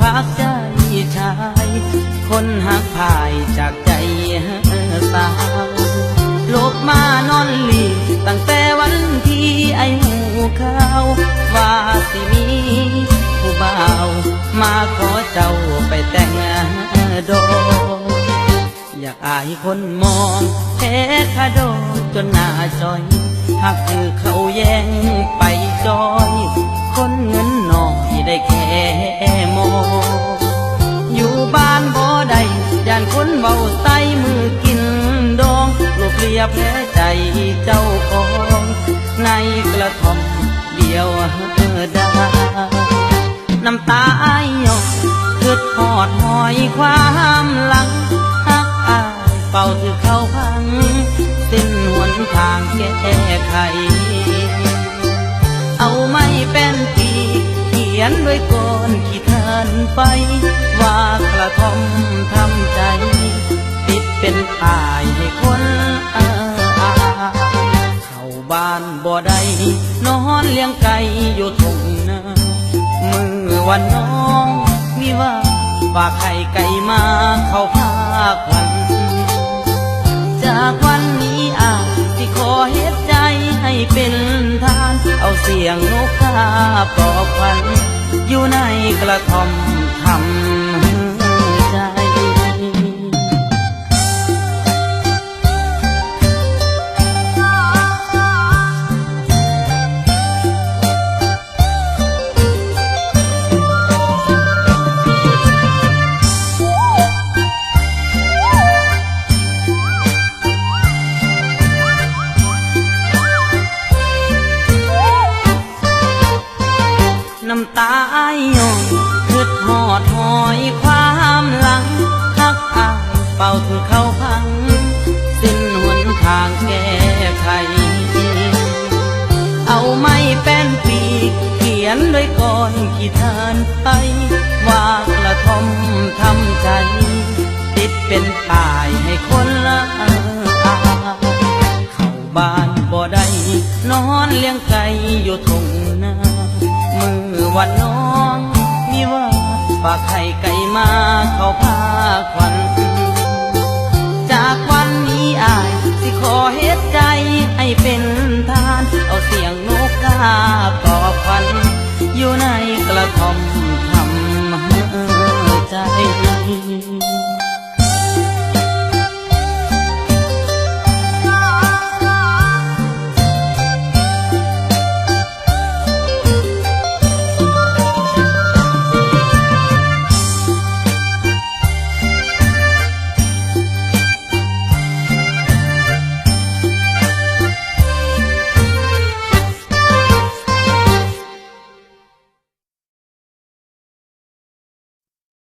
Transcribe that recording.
พักใจชาย คนหักพายจากใจสาวลบมานอนหลีตั้งแต่วันที่ไอหูขาวว่าสิมีผู้บ่าวมาขอเจ้าไปแต่งดอกอยากอายคนมองแพ้คาโดจนหน้าจอยหากคือเขาแย่งไปจอย คนเงินน ได้แค่มองอยู่บ้านบ่ได้ย่านคนเบาใส่มือกินดองลูกเรียบแพ้ใจเจ้าของ ในกระท่อมเดียวดาน้ำตาไอายหยอกคืดหอดหอยความหลังฮักอายเป่าถือเข้าพังสิ้นหนทางแก้ไข ยนด้วยก้อนขีดทานไป ว่ากระทอมทำใจ ติดเป็นป้ายให้คนอาเข้าบ้านบ่ได้นอนเลี้ยงไก่อยู่ทงนามือวันน้องมีว่าฝากไข่ไก่มาเข้าพาควัน จากวันนี้อาจสิขอเฮ็ดใจให้เป็น เสียงนกกาปลอกวันอยู่ในกระท่อมทำำตาไอ้ายยงคืดหอดหอยความหลังฮักอายเป่าถึงเขาพัง สิ้นหนทางแก้ไข เอาไม้เป็นปีกเขียนด้วยก้อนขีดทานไป ว่ากระทอมทำใจ ติดเป็นป้ายให้คนละอาเข้าบ้านบ่ได้นอนเลี้ยงไก่อยู่ทง มือวันน้องมีว่าฝากไข่ไก่มาเข้าพาควัน